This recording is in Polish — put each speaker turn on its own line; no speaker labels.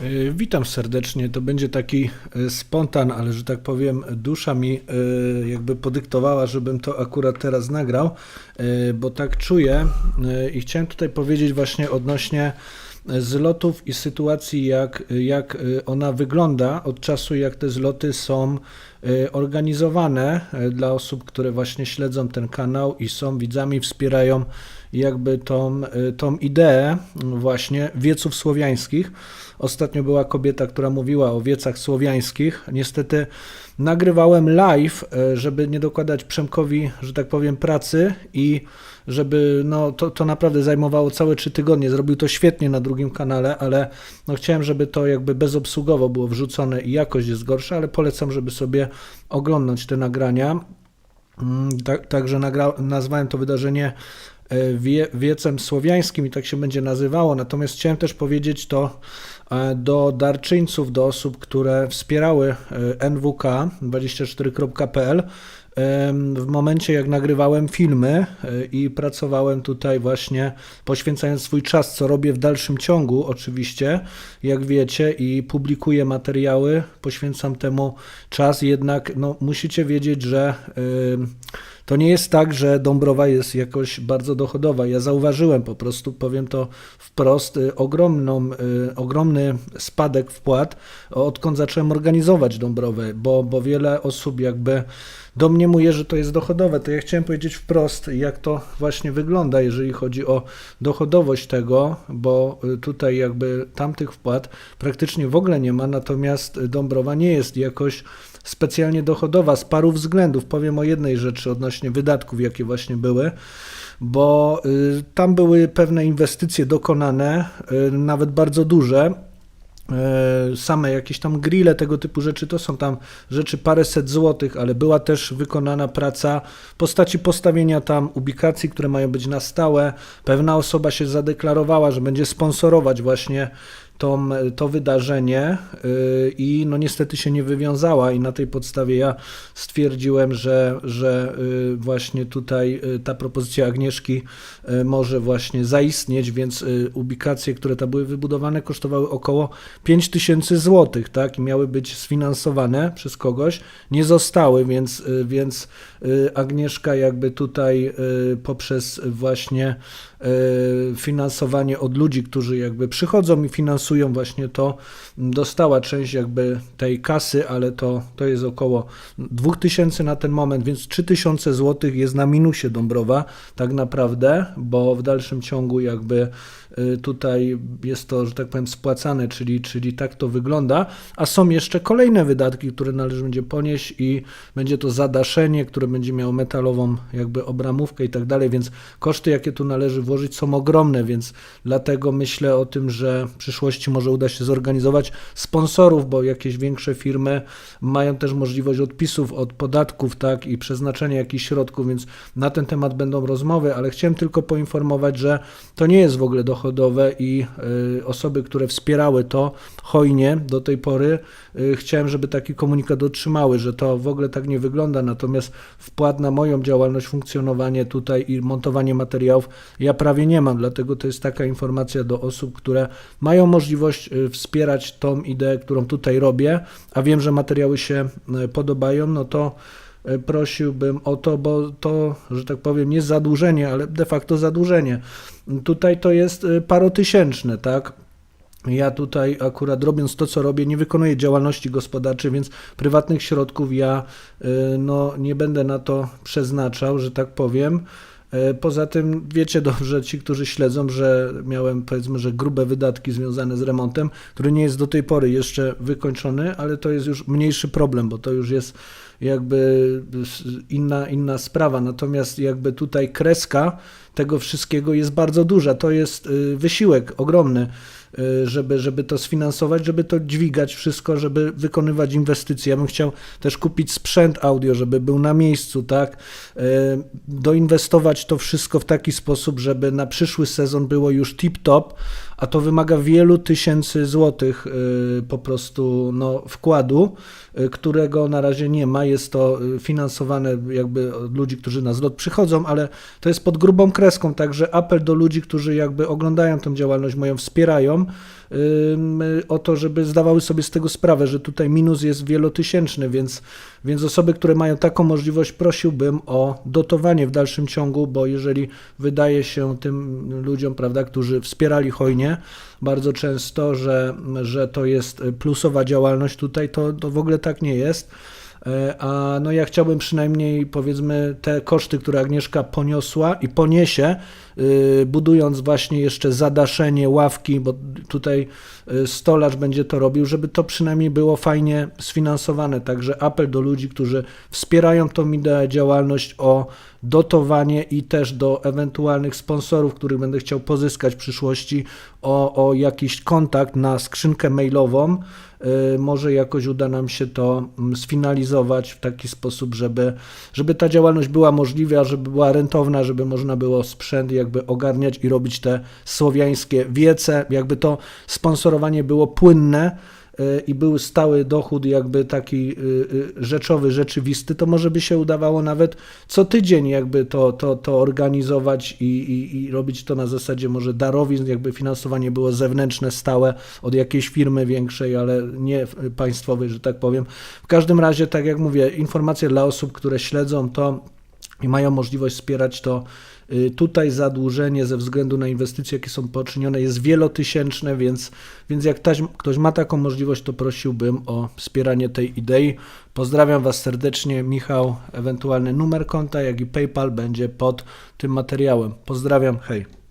Y, Witam serdecznie. To będzie taki y, spontan, ale że tak powiem, dusza mi y, jakby podyktowała, żebym to akurat teraz nagrał, bo tak czuję i chciałem tutaj powiedzieć właśnie odnośnie zlotów i sytuacji, jak, jak ona wygląda od czasu, jak te zloty są organizowane y, dla osób, które właśnie śledzą ten kanał i są widzami, wspierają jakby tą, y, tą ideę właśnie wieców słowiańskich. Ostatnio była kobieta, która mówiła o wiecach słowiańskich. Niestety nagrywałem live, e, żeby nie dokładać Przemkowi, że tak powiem, pracy i żeby, no to, to naprawdę zajmowało całe trzy tygodnie. Zrobił to świetnie na drugim kanale, ale no chciałem, żeby to jakby bezobsługowo było wrzucone i jakość jest gorsza, ale polecam, żeby sobie oglądać te nagrania. Mm, Tak, także nazwałem to wydarzenie wie, wiecem słowiańskim i tak się będzie nazywało. Natomiast chciałem też powiedzieć to e, do darczyńców, do osób, które wspierały e, nwk24.pl em, w momencie, jak nagrywałem filmy e, i pracowałem tutaj właśnie poświęcając swój czas, co robię w dalszym ciągu oczywiście, jak wiecie i publikuję materiały, poświęcam temu czas, jednak no, musicie wiedzieć, że em, to nie jest tak, że Dąbrowa jest jakoś bardzo dochodowa. Ja zauważyłem po prostu, powiem to wprost, y, ogromną, y, ogromny spadek wpłat, odkąd zacząłem organizować Dąbrowę, bo, bo wiele osób jakby domniemuje, że to jest dochodowe. To ja chciałem powiedzieć wprost, jak to właśnie wygląda, jeżeli chodzi o dochodowość tego, bo y, tutaj jakby tamtych wpłat praktycznie w ogóle nie ma, natomiast Dąbrowa nie jest jakoś specjalnie dochodowa z paru względów. Powiem o jednej rzeczy odnośnie wydatków, jakie właśnie były, bo y, tam były pewne inwestycje dokonane, y, nawet bardzo duże. E, Same jakieś tam grille, tego typu rzeczy, to są tam rzeczy paręset złotych, ale była też wykonana praca w postaci postawienia tam ubikacji, które mają być na stałe. Pewna osoba się zadeklarowała, że będzie sponsorować właśnie tą, to wydarzenie yy, i no niestety się nie wywiązała. I na tej podstawie ja stwierdziłem, że, że yy, właśnie tutaj yy, ta propozycja Agnieszki może właśnie zaistnieć, więc ubikacje, które tam były wybudowane kosztowały około 5000 zł, tak, i miały być sfinansowane przez kogoś, nie zostały, więc, więc Agnieszka jakby tutaj poprzez właśnie y, finansowanie od ludzi, którzy jakby przychodzą i finansują właśnie to, dostała część jakby tej kasy, ale to, to jest około 2000 na ten moment, więc 3000 zł jest na minusie Dąbrowa tak naprawdę, bo w dalszym ciągu jakby tutaj jest to, że tak powiem, spłacane, czyli, czyli tak to wygląda, a są jeszcze kolejne wydatki, które należy będzie ponieść i będzie to zadaszenie, które będzie miało metalową jakby obramówkę i tak dalej, więc koszty, jakie tu należy włożyć są ogromne, więc dlatego myślę o tym, że w przyszłości może uda się zorganizować sponsorów, bo jakieś większe firmy mają też możliwość odpisów od podatków, tak, i przeznaczenia jakichś środków, więc na ten temat będą rozmowy, ale chciałem tylko poinformować, że to nie jest w ogóle dochodowe i y, osoby, które wspierały to hojnie do tej pory, y, chciałem, żeby taki komunikat otrzymały, że to w ogóle tak nie wygląda, natomiast wpłat na moją działalność, funkcjonowanie tutaj i montowanie materiałów ja prawie nie mam, dlatego to jest taka informacja do osób, które mają możliwość y, wspierać tą ideę, którą tutaj robię, a wiem, że materiały się podobają, no to prosiłbym o to, bo to, że tak powiem, nie zadłużenie, ale de facto zadłużenie. Tutaj to jest y, parotysięczne, tak? Ja tutaj akurat robiąc to, co robię, nie wykonuję działalności gospodarczej, więc prywatnych środków ja y, no, nie będę na to przeznaczał, że tak powiem. E, Poza tym wiecie dobrze, ci, którzy śledzą, że miałem powiedzmy, że grube wydatki związane z remontem, który nie jest do tej pory jeszcze wykończony, ale to jest już mniejszy problem, bo to już jest jakby inna, inna sprawa. Natomiast jakby tutaj kreska tego wszystkiego jest bardzo duża. To jest y, wysiłek ogromny, y, żeby, żeby to sfinansować, żeby to dźwigać wszystko, żeby wykonywać inwestycje. Ja bym chciał też kupić sprzęt audio, żeby był na miejscu, tak? Y, Doinwestować to wszystko w taki sposób, żeby na przyszły sezon było już tip-top, a to wymaga wielu tysięcy złotych po prostu no, wkładu, którego na razie nie ma. Jest to y, finansowane jakby od ludzi, którzy na zlot przychodzą, ale to jest pod grubą kreską, także apel do ludzi, którzy jakby oglądają tę działalność moją, wspierają, o to, żeby zdawały sobie z tego sprawę, że tutaj minus jest wielotysięczny, więc, więc osoby, które mają taką możliwość, prosiłbym o dotowanie w dalszym ciągu, bo jeżeli wydaje się tym ludziom, prawda, którzy wspierali hojnie, bardzo często, że, że to jest plusowa działalność tutaj, to, to w ogóle tak nie jest. E, A no ja chciałbym przynajmniej powiedzmy te koszty, które Agnieszka poniosła i poniesie, y, budując właśnie jeszcze zadaszenie, ławki, bo tutaj y, stolarz będzie to robił, żeby to przynajmniej było fajnie sfinansowane. Także apel do ludzi, którzy wspierają tą ideę, działalność o dotowanie i też do ewentualnych sponsorów, których będę chciał pozyskać w przyszłości, o, o jakiś kontakt na skrzynkę mailową. Y, Może jakoś uda nam się to mm, sfinalizować w taki sposób, żeby, żeby ta działalność była możliwa, żeby była rentowna, żeby można było sprzęt jakby ogarniać i robić te słowiańskie wiece, jakby to sponsorowanie było płynne i był stały dochód jakby taki y, y, rzeczowy, rzeczywisty, to może by się udawało nawet co tydzień jakby to, to, to organizować i, i, i robić to na zasadzie może darowizn, jakby finansowanie było zewnętrzne, stałe od jakiejś firmy większej, ale nie y, państwowej, że tak powiem. W każdym razie, tak jak mówię, informacje dla osób, które śledzą to i mają możliwość wspierać to. Y, Tutaj zadłużenie ze względu na inwestycje, jakie są poczynione, jest wielotysięczne, więc, więc jak ktoś, ktoś ma taką możliwość, to prosiłbym o wspieranie tej idei. Pozdrawiam Was serdecznie, Michał. Ewentualny numer konta, jak i PayPal będzie pod tym materiałem. Pozdrawiam, hej.